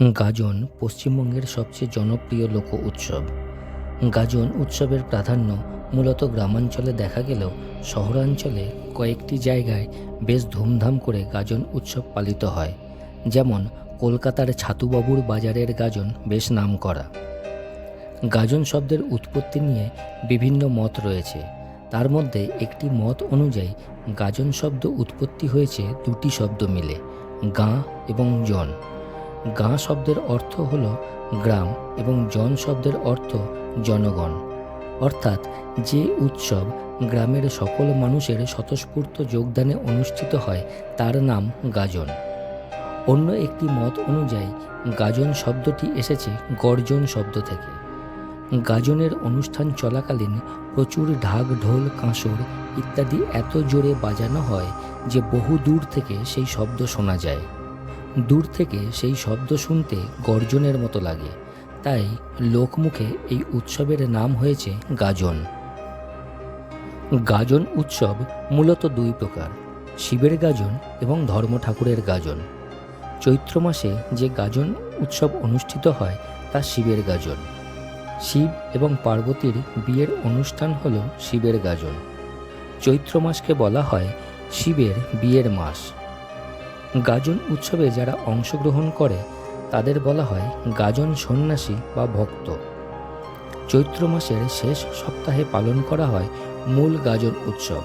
গাজন পশ্চিমবঙ্গের সবচেয়ে জনপ্রিয় লোক উৎসব। গাজন উৎসবের প্রাধান্য মূলত গ্রামাঞ্চলে দেখা গেলেও শহরাঞ্চলে কয়েকটি জায়গায় বেশ ধুমধাম করে গাজন উৎসব পালিত হয়। যেমন কলকাতার ছাতুবাবুর বাজারের গাজন বেশ নামকরা। গাজন শব্দের উৎপত্তি নিয়ে বিভিন্ন মত রয়েছে। তার মধ্যে একটি মত অনুযায়ী গাজন শব্দ উৎপত্তি হয়েছে দুটি শব্দ মিলে, গাঁ এবং জন। গাঁ শব্দের অর্থ হল গ্রাম এবং জন শব্দের অর্থ জনগণ। অর্থাৎ যে উৎসব গ্রামের সকল মানুষের স্বতঃস্ফূর্ত যোগদানে অনুষ্ঠিত হয়, তার নাম গাজন। অন্য একটি মত অনুযায়ী, গাজন শব্দটি এসেছে গর্জন শব্দ থেকে। গাজনের অনুষ্ঠান চলাকালীন প্রচুর ঢাক, ঢোল, কাঁসর ইত্যাদি এত জোরে বাজানো হয় যে বহু দূর থেকে সেই শব্দ শোনা যায়। দূর থেকে সেই শব্দ শুনতে গর্জনের মতো লাগে। তাই লোকমুখে এই উৎসবের নাম হয়েছে গাজন। গাজন উৎসব মূলত দুই প্রকার, শিবের গাজন এবং ধর্ম ঠাকুরের গাজন। চৈত্র মাসে যে গাজন উৎসব অনুষ্ঠিত হয়, তা শিবের গাজন। শিব এবং পার্বতীর বিয়ের অনুষ্ঠান হল শিবের গাজন। চৈত্র মাসকে বলা হয় শিবের বিয়ের মাস। গাজন উৎসবে যারা অংশগ্রহণ করে, তাদের বলা হয় গাজন সন্ন্যাসী বা ভক্ত। চৈত্র মাসের শেষ সপ্তাহে পালন করা হয় মূল গাজন উৎসব।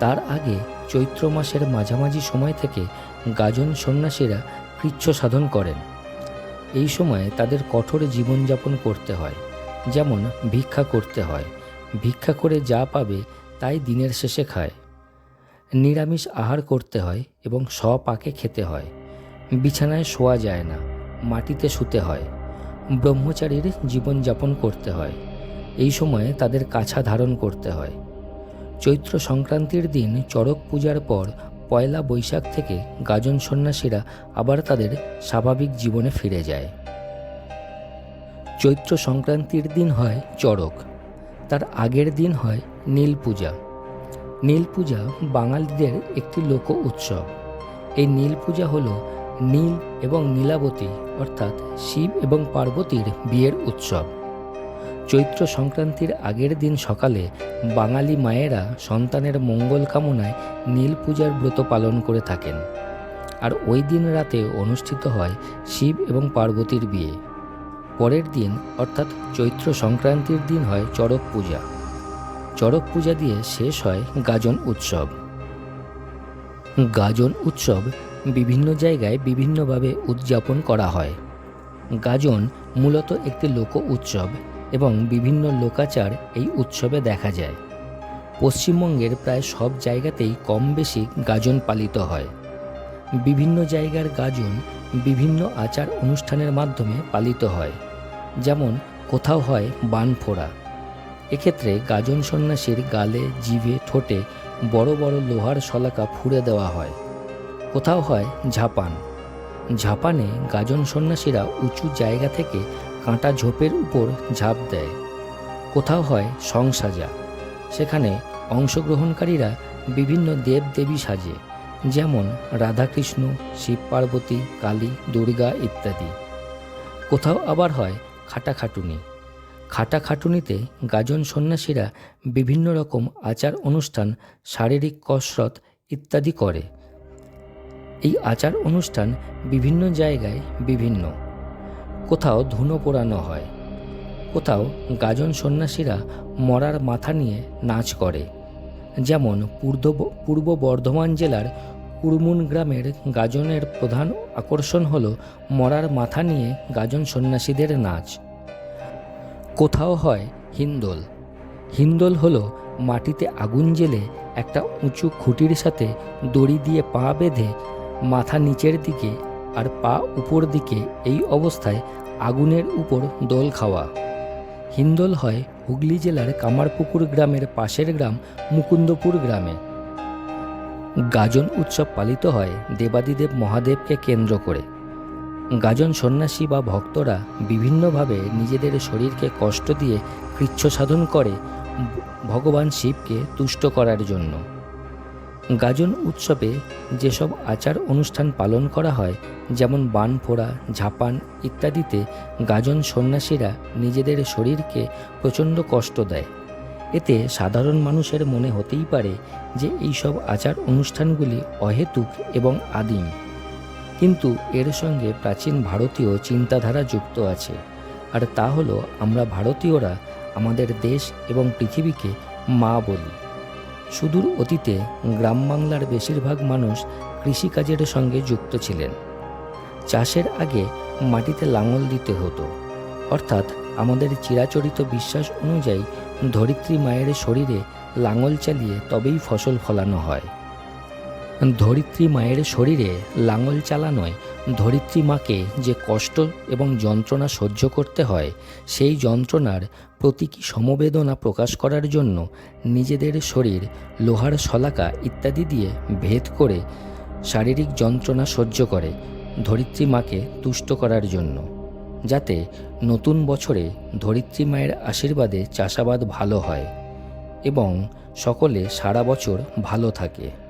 তার আগে চৈত্র মাসের মাঝামাঝি সময় থেকে গাজন সন্ন্যাসীরা কৃচ্ছ সাধন করেন। এই সময়ে তাদের কঠোর জীবনযাপন করতে হয়, যেমন ভিক্ষা করতে হয়। ভিক্ষা করে যা পাবে, তাই দিনের শেষে খায়। নিরামিষ আহার করতে হয় এবং স্বপাকে খেতে হয়। বিছানায় শোয়া যায় না, মাটিতে শুতে হয়। ব্রহ্মচারীর জীবনযাপন করতে হয়। এই সময়ে তাদের কাছা ধারণ করতে হয়। চৈত্র সংক্রান্তির দিন চড়ক পূজার পর পয়লা বৈশাখ থেকে গাজন সন্ন্যাসীরা আবার তাদের স্বাভাবিক জীবনে ফিরে যায়। চৈত্র সংক্রান্তির দিন হয় চড়ক। তার আগের দিন হয় নীল পূজা। নীল পূজা বাঙালিদের একটি লোক উৎসব। এই নীল পূজা হল নীল এবং নীলাবতী, অর্থাৎ শিব এবং পার্বতীর বিয়ের উৎসব। চৈত্র সংক্রান্তির আগের দিন সকালে বাঙালি মায়েরা সন্তানের মঙ্গল কামনায় নীল পূজার ব্রত পালন করে থাকেন। আর ওই দিন রাতে অনুষ্ঠিত হয় শিব এবং পার্বতীর বিয়ে। পরের দিন, অর্থাৎ চৈত্র সংক্রান্তির দিন হয় চড়ক পূজা। চড়ক পূজা দিয়ে শেষ হয় গাজন উৎসব। গাজন উৎসব বিভিন্ন জায়গায় বিভিন্নভাবে উদযাপন করা হয়। গাজন মূলত একটি লোক উৎসব এবং বিভিন্ন লোকাচার এই উৎসবে দেখা যায়। পশ্চিমবঙ্গের প্রায় সব জায়গাতেই কম বেশি গাজন পালিত হয়। বিভিন্ন জায়গার গাজন বিভিন্ন আচার অনুষ্ঠানের মাধ্যমে পালিত হয়। যেমন কোথাও হয় বান ফোড়া এক্ষেত্রে গাজন সন্ন্যাসীর গালে, জিভে, ঠোঁটে বড় বড় লোহার শলাকা ফুঁড়ে দেওয়া হয়। কোথাও হয় ঝাপান। ঝাপানে গাজন সন্ন্যাসীরা উঁচু জায়গা থেকে কাঁটা ঝোপের উপর ঝাঁপ দেয়। কোথাও হয় সংসাজা সেখানে অংশগ্রহণকারীরা বিভিন্ন দেবদেবী সাজে, যেমন রাধাকৃষ্ণ, শিব পার্বতী, কালী, দুর্গা ইত্যাদি। কোথাও আবার হয় খাটাখাটুনি। খাটাখাটুনিতে গাজন সন্ন্যাসীরা বিভিন্ন রকম আচার অনুষ্ঠান, শারীরিক কসরত ইত্যাদি করে। এই আচার অনুষ্ঠান বিভিন্ন জায়গায় বিভিন্ন। কোথাও ধুনো পোড়ানো হয়, কোথাও গাজন সন্ন্যাসীরা মরার মাথা নিয়ে নাচ করে। যেমন পূর্ব পূর্ব বর্ধমান জেলার কুরমুন গ্রামের গাজনের প্রধান আকর্ষণ হল মরার মাথা নিয়ে গাজন সন্ন্যাসীদের নাচ। কোথাও হয় হিন্দোল। হিন্দোল হলো মাটিতে আগুন জেলে একটা উঁচু খুঁটির সাথে দড়ি দিয়ে পা বেঁধে মাথা নিচের দিকে আর পা উপর দিকে এই অবস্থায় আগুনের উপর দোল খাওয়া। হিন্দোল হয় হুগলি জেলার কামারপুকুর গ্রামের পাশের গ্রাম মুকুন্দপুর গ্রামে। গাজন উৎসব পালিত হয় দেবাদিদেব মহাদেবকে কেন্দ্র করে। গাজন সন্ন্যাসী বা ভক্তরা বিভিন্নভাবে নিজেদের শরীরকে কষ্ট দিয়ে কৃচ্ছ সাধন করে ভগবান শিবকে তুষ্ট করার জন্য। গাজন উৎসবে যেসব আচার অনুষ্ঠান পালন করা হয়, যেমন বান ফোড়া, ঝাপান ইত্যাদিতে গাজন সন্ন্যাসীরা নিজেদের শরীরকে প্রচণ্ড কষ্ট দেয়। এতে সাধারণ মানুষের মনে হতেই পারে যে এইসব আচার অনুষ্ঠানগুলি অহেতুক এবং আদিম। কিন্তু এর সঙ্গে প্রাচীন ভারতীয় চিন্তাধারা যুক্ত আছে। আর তা হলো আমরা ভারতীয়রা আমাদের দেশ এবং পৃথিবীকে মা বলি। সুদূর অতীতে গ্রাম বাংলার বেশিরভাগ মানুষ কৃষিকাজের সঙ্গে যুক্ত ছিলেন। চাষের আগে মাটিতে লাঙল দিতে হতো। অর্থাৎ আমাদের চিরাচরিত বিশ্বাস অনুযায়ী ধরিত্রী মায়ের শরীরে লাঙল চালিয়ে তবেই ফসল ফলানো হয়। ধরিত্রী মায়ের শরীরে লাঙল চালানোয় ধরিত্রী মাকে যে কষ্ট এবং যন্ত্রণা সহ্য করতে হয়, সেই যন্ত্রণার প্রতীকী সমবেদনা প্রকাশ করার জন্য নিজেদের শরীর, লোহার শলাকা ইত্যাদি দিয়ে ভেদ করে শারীরিক যন্ত্রণা সহ্য করে ধরিত্রী মাকে তুষ্ট করার জন্য। যাতে নতুন বছরে ধরিত্রী মায়ের আশীর্বাদে চাষাবাদ ভালো হয় এবং সকলে সারা বছর ভালো থাকে।